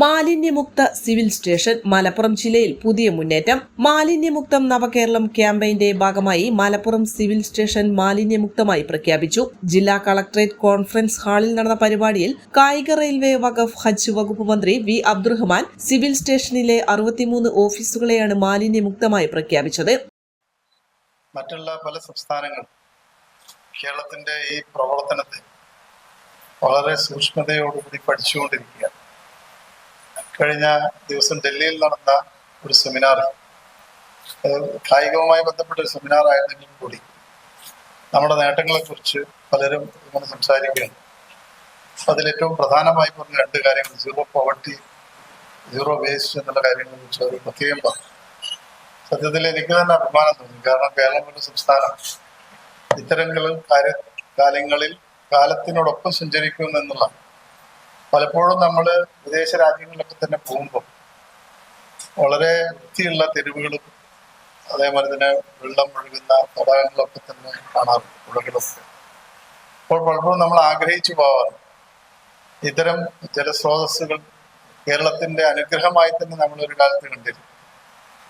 മാലിന്യമുക്ത civil station Malappuram ജില്ലയിൽ പുതിയ മുന്നേറ്റം. മാലിന്യമുക്തം നവകേരളം ക്യാമ്പയിന്റെ ഭാഗമായി മലപ്പുറം സിവിൽ സ്റ്റേഷൻ മാലിന്യമുക്തമായി പ്രഖ്യാപിച്ചു. ജില്ലാ കളക്ടറേറ്റ് കോൺഫറൻസ് ഹാളിൽ നടന്ന പരിപാടിയിൽ കായിക റെയിൽവേ വഖഫ് ഹജ്ജ് വകുപ്പ് മന്ത്രി വി അബ്ദുറഹ്മാൻ സിവിൽ സ്റ്റേഷനിലെ അറുപത്തിമൂന്ന് ഓഫീസുകളെയാണ് മാലിന്യമുക്തമായി പ്രഖ്യാപിച്ചത്. മറ്റുള്ള പല കേരളത്തിന്റെ ഈ പ്രവർത്തനത്തെ വളരെ സൂക്ഷ്മതയോടുകൂടി പഠിച്ചുകൊണ്ടിരിക്കുകയാണ്. കഴിഞ്ഞ ദിവസം ഡൽഹിയിൽ നടന്ന ഒരു സെമിനാറിൽ കായികവുമായി ബന്ധപ്പെട്ട ഒരു സെമിനാർ ആയിരുന്നെങ്കിലും കൂടി. നമ്മുടെ നേട്ടങ്ങളെക്കുറിച്ച് പലരും ഇങ്ങനെ സംസാരിക്കുകയാണ്. അതിലേറ്റവും പ്രധാനമായി പറഞ്ഞ രണ്ട് കാര്യങ്ങൾ സീറോ പോവർട്ടി സീറോ വേസ്റ്റ് എന്നുള്ള കാര്യങ്ങളെ കുറിച്ച് അവർ പ്രത്യേകം പറഞ്ഞു. സത്യത്തിൽ എനിക്ക് തന്നെ അഭിമാനം തോന്നി. കാരണം കേരളം ഒരു സംസ്ഥാനം. ഇത്തരങ്ങളും കാര്യ കാലങ്ങളിൽ കാലത്തിനോടൊപ്പം സഞ്ചരിക്കുന്നു എന്നുള്ള പലപ്പോഴും നമ്മൾ വിദേശ രാജ്യങ്ങളിലൊക്കെ തന്നെ പോകുമ്പോൾ വളരെ വൃത്തിയുള്ള തെരുവുകളും അതേപോലെ തന്നെ വെള്ളം ഒഴുകുന്ന തടാകങ്ങളൊക്കെ തന്നെ കാണാറുണ്ട് പുഴകളൊക്കെ. അപ്പോൾ പലപ്പോഴും നമ്മൾ ആഗ്രഹിച്ചു പോവാറ് ഇത്തരം ജലസ്രോതസ്സുകൾ കേരളത്തിന്റെ അനുഗ്രഹമായി തന്നെ നമ്മൾ ഒരു കാലത്ത് കണ്ടിരുന്നു.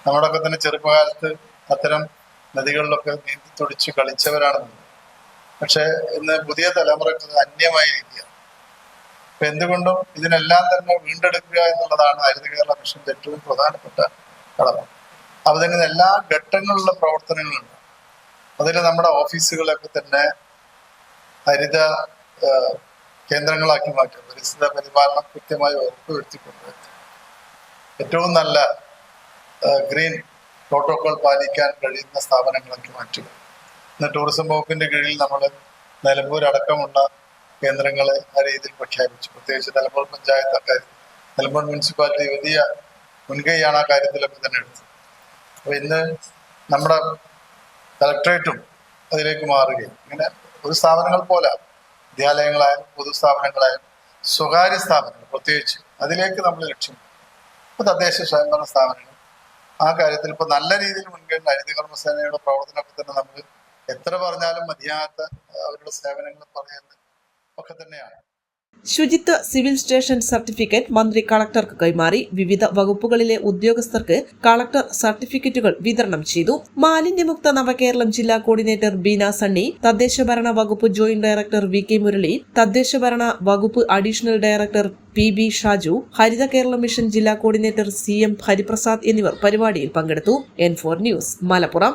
നമ്മുടെയൊക്കെ തന്നെ ചെറുപ്പകാലത്ത് അത്തരം നദികളിലൊക്കെ നീന്തി തുടിച്ച് കളിച്ചവരാണെന്ന് പക്ഷെ ഇന്ന് പുതിയ തലമുറ അന്യമായിരിക്കുക അപ്പൊ എന്തുകൊണ്ടും ഇതിനെല്ലാം തന്നെ വീണ്ടെടുക്കുക എന്നുള്ളതാണ് ഹരിത കേരള മിഷന്റെ ഏറ്റവും പ്രധാനപ്പെട്ട കടമ അപ്പൊ തന്നെ എല്ലാ ഘട്ടങ്ങളിലുള്ള പ്രവർത്തനങ്ങളുണ്ട്. അതിൽ നമ്മുടെ ഓഫീസുകളൊക്കെ തന്നെ ഹരിത കേന്ദ്രങ്ങളാക്കി മാറ്റും. പരിസ്ഥിതി പരിപാലനം കൃത്യമായി ഉറപ്പുവരുത്തിക്കൊണ്ട് ഏറ്റവും നല്ല ഗ്രീൻ പ്രോട്ടോകോൾ പാലിക്കാൻ കഴിയുന്ന സ്ഥാപനങ്ങളാക്കി മാറ്റുക ഇന്ന് ടൂറിസം വകുപ്പിന്റെ കീഴിൽ നമ്മൾ നിലമ്പൂർ അടക്കമുള്ള കേന്ദ്രങ്ങളെ ആ രീതിയിൽ പ്രഖ്യാപിച്ചു. പ്രത്യേകിച്ച് നിലമ്പൂർ പഞ്ചായത്ത് അക്കാര്യം നിലമ്പൂർ മുനിസിപ്പാലിറ്റി വലിയ മുൻകൈയാണ് ആ കാര്യത്തിലൊക്കെ തന്നെ എടുത്തത്. അപ്പൊ ഇന്ന് നമ്മുടെ കളക്ടറേറ്റും അതിലേക്ക് മാറുകയും. ഇങ്ങനെ ഒരു സ്ഥാപനങ്ങൾ പോലെ വിദ്യാലയങ്ങളായാലും പൊതുസ്ഥാപനങ്ങളായാലും സ്വകാര്യ സ്ഥാപനങ്ങൾ പ്രത്യേകിച്ച് അതിലേക്ക് നമ്മൾ ലക്ഷ്യം ഇപ്പൊ തദ്ദേശ സ്വയംഭരണ സ്ഥാപനങ്ങൾ ആ കാര്യത്തിൽ ഇപ്പൊ നല്ല രീതിയിൽ മുൻകൈ അരിതി കർമ്മസേനയുടെ പ്രവർത്തനമൊക്കെ തന്നെ നമ്മൾ എത്ര പറഞ്ഞാലും മതിയാകാത്ത അവരുടെ സേവനങ്ങൾ പറയുന്നത് ഒക്കെ തന്നെയാണ്. ശുചിത്വ സിവിൽ സ്റ്റേഷൻ സർട്ടിഫിക്കറ്റ് മന്ത്രി കളക്ടർക്ക് കൈമാറി. വിവിധ വകുപ്പുകളിലെ ഉദ്യോഗസ്ഥർക്ക് കളക്ടർ സർട്ടിഫിക്കറ്റുകൾ വിതരണം ചെയ്തു. മാലിന്യമുക്ത നവകേരളം ജില്ലാ കോർഡിനേറ്റർ ബീന സണ്ണി തദ്ദേശഭരണ വകുപ്പ് joint director V K Murali തദ്ദേശഭരണ വകുപ്പ് additional director P B Shaju Haritha Kerala mission ജില്ലാ കോർഡിനേറ്റർ സി എം ഹരിപ്രസാദ് എന്നിവർ പരിപാടിയിൽ പങ്കെടുത്തു. N four news Malappuram.